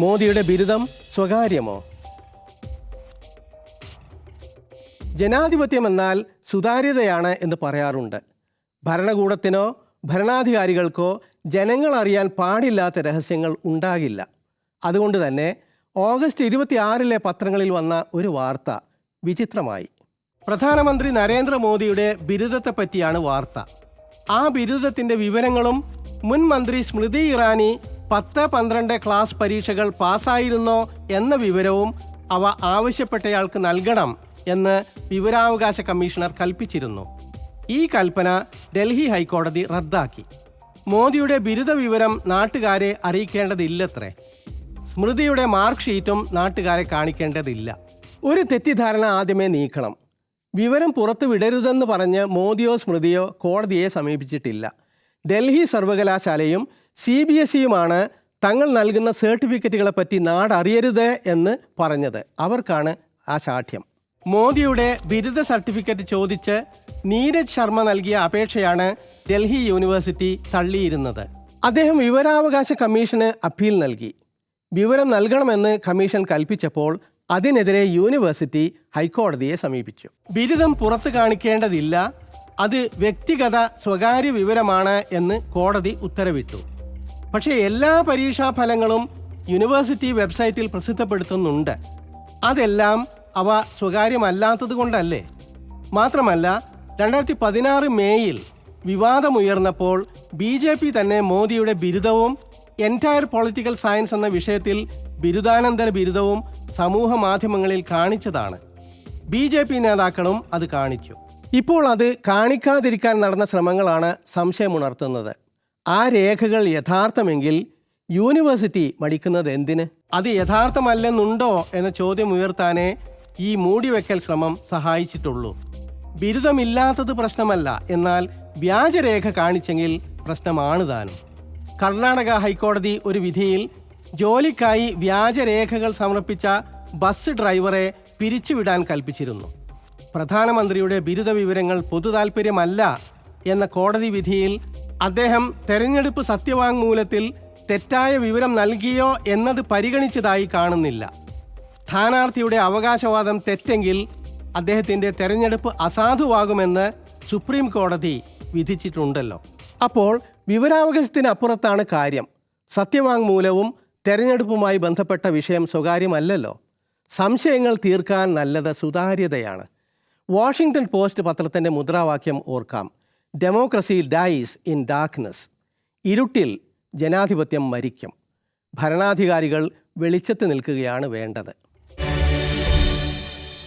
മോദിയുടെ ബിരുദം സ്വകാര്യമോ? ജനാധിപത്യം എന്നാൽ സുതാര്യതയാണ് എന്ന് പറയാറുണ്ട്. ഭരണകൂടത്തിനോ ഭരണാധികാരികൾക്കോ ജനങ്ങൾ അറിയാൻ പാടില്ലാത്ത രഹസ്യങ്ങൾ ഉണ്ടാകില്ല. അതുകൊണ്ട് തന്നെ ഓഗസ്റ്റ് ഇരുപത്തിയാറിലെ പത്രങ്ങളിൽ വന്ന ഒരു വാർത്ത വിചിത്രമായി. പ്രധാനമന്ത്രി നരേന്ദ്രമോദിയുടെ ബിരുദത്തെ പറ്റിയാണ് വാർത്ത. ആ ബിരുദത്തിന്റെ വിവരങ്ങളും മുൻ മന്ത്രി സ്മൃതി ഇറാനി പത്ത് പന്ത്രണ്ട് ക്ലാസ് പരീക്ഷകൾ പാസ്സായിരുന്നോ എന്ന വിവരവും അവ ആവശ്യപ്പെട്ടയാൾക്ക് നൽകണം എന്ന് വിവരാവകാശ കമ്മീഷണർ കൽപ്പിച്ചിരുന്നു. ഈ കൽപ്പന ഡൽഹി ഹൈക്കോടതി റദ്ദാക്കി. മോദിയുടെ ബിരുദ വിവരം നാട്ടുകാരെ അറിയിക്കേണ്ടതില്ലത്രേ. സ്മൃതിയുടെ മാർക്ക് ഷീറ്റും നാട്ടുകാരെ കാണിക്കേണ്ടതില്ല. ഒരു തെറ്റിദ്ധാരണ ആദ്യമേ നീക്കണം. വിവരം പുറത്തു വിടരുതെന്ന് പറഞ്ഞ് മോദിയോ സ്മൃതിയോ കോടതിയെ സമീപിച്ചിട്ടില്ല. ഡൽഹി സർവകലാശാലയും സി ബി എസ് ഇയുമാണ് തങ്ങൾ നൽകുന്ന സർട്ടിഫിക്കറ്റുകളെ പറ്റി നാടറിയരുത് എന്ന് പറഞ്ഞത്. അവർക്കാണ് ആ ശാഠ്യം. മോദിയുടെ ബിരുദ സർട്ടിഫിക്കറ്റ് ചോദിച്ച് നീരജ് ശർമ്മ നൽകിയ അപേക്ഷയാണ് ഡൽഹി യൂണിവേഴ്സിറ്റി തള്ളിയിരുന്നത്. അദ്ദേഹം വിവരാവകാശ കമ്മീഷന് അപ്പീൽ നൽകി. വിവരം നൽകണമെന്ന് കമ്മീഷൻ കൽപ്പിച്ചപ്പോൾ അതിനെതിരെ യൂണിവേഴ്സിറ്റി ഹൈക്കോടതിയെ സമീപിച്ചു. ബിരുദം പുറത്തു കാണിക്കേണ്ടതില്ല അത് വ്യക്തിഗത സ്വകാര്യ വിവരമാണ് എന്ന് കോടതി ഉത്തരവിട്ടു. പക്ഷേ എല്ലാ പരീക്ഷാ ഫലങ്ങളും യൂണിവേഴ്സിറ്റി വെബ്സൈറ്റിൽ പ്രസിദ്ധപ്പെടുത്തുന്നുണ്ട്. അതെല്ലാം അവ സ്വകാര്യമല്ലാത്തത് കൊണ്ടല്ലേ മാത്രമല്ല രണ്ടായിരത്തി പതിനാറ് മേയിൽ വിവാദമുയർന്നപ്പോൾ ബി ജെ പി തന്നെ മോദിയുടെ ബിരുദവും എന്റയർ പൊളിറ്റിക്കൽ സയൻസ് എന്ന വിഷയത്തിൽ ബിരുദാനന്തര ബിരുദവും സമൂഹ മാധ്യമങ്ങളിൽ കാണിച്ചതാണ്. ബി ജെ പി നേതാക്കളും അത് കാണിച്ചു. ഇപ്പോൾ അത് കാണിക്കാതിരിക്കാൻ നടന്ന ശ്രമങ്ങളാണ് സംശയമുണർത്തുന്നത്. ആ രേഖകൾ യഥാർത്ഥമെങ്കിൽ യൂണിവേഴ്സിറ്റി മടിക്കുന്നത് എന്തിന്? അത് യഥാർത്ഥമല്ലെന്നുണ്ടോ എന്ന ചോദ്യം ഉയർത്താനേ ഈ മൂടിവെക്കൽ ശ്രമം സഹായിച്ചിട്ടുള്ളൂ. ബിരുദമില്ലാത്തത് പ്രശ്നമല്ല എന്നാൽ വ്യാജരേഖ കാണിച്ചെങ്കിൽ പ്രശ്നമാണ് താനും. കർണാടക ഹൈക്കോടതി ഒരു വിധിയിൽ ജോലിക്കായി വ്യാജരേഖകൾ സമർപ്പിച്ച ബസ് ഡ്രൈവറെ പിരിച്ചുവിടാൻ കൽപ്പിച്ചിരുന്നു. പ്രധാനമന്ത്രിയുടെ ബിരുദ വിവരങ്ങൾ പൊതുതാൽപര്യമല്ല എന്ന കോടതി വിധിയിൽ അദ്ദേഹം തെരഞ്ഞെടുപ്പ് സത്യവാങ്മൂലത്തിൽ തെറ്റായ വിവരം നൽകിയോ എന്നത് പരിഗണിച്ചതായി കാണുന്നില്ല. സ്ഥാനാർത്ഥിയുടെ അവകാശവാദം തെറ്റെങ്കിൽ അദ്ദേഹത്തിന്റെ തെരഞ്ഞെടുപ്പ് അസാധുവാകുമെന്ന് സുപ്രീം കോടതി വിധിച്ചിട്ടുണ്ടല്ലോ. അപ്പോൾ വിവരാവകാശത്തിനപ്പുറത്താണ് കാര്യം. സത്യവാങ്മൂലവും തെരഞ്ഞെടുപ്പുമായി ബന്ധപ്പെട്ട വിഷയം സ്വകാര്യമല്ലല്ലോ. സംശയങ്ങൾ തീർക്കാൻ നല്ലത് സുതാര്യതയാണ്. വാഷിങ്ടൺ പോസ്റ്റ് പത്രത്തിന്റെ മുദ്രാവാക്യം ഓർക്കാം. ഡെമോക്രസി ഡൈസ് ഇൻ ഡാർക്ക്നെസ് ഇരുട്ടിൽ ജനാധിപത്യം മരിക്കും. ഭരണാധികാരികൾ വെളിച്ചത്ത് നിൽക്കുകയാണ് വേണ്ടത്.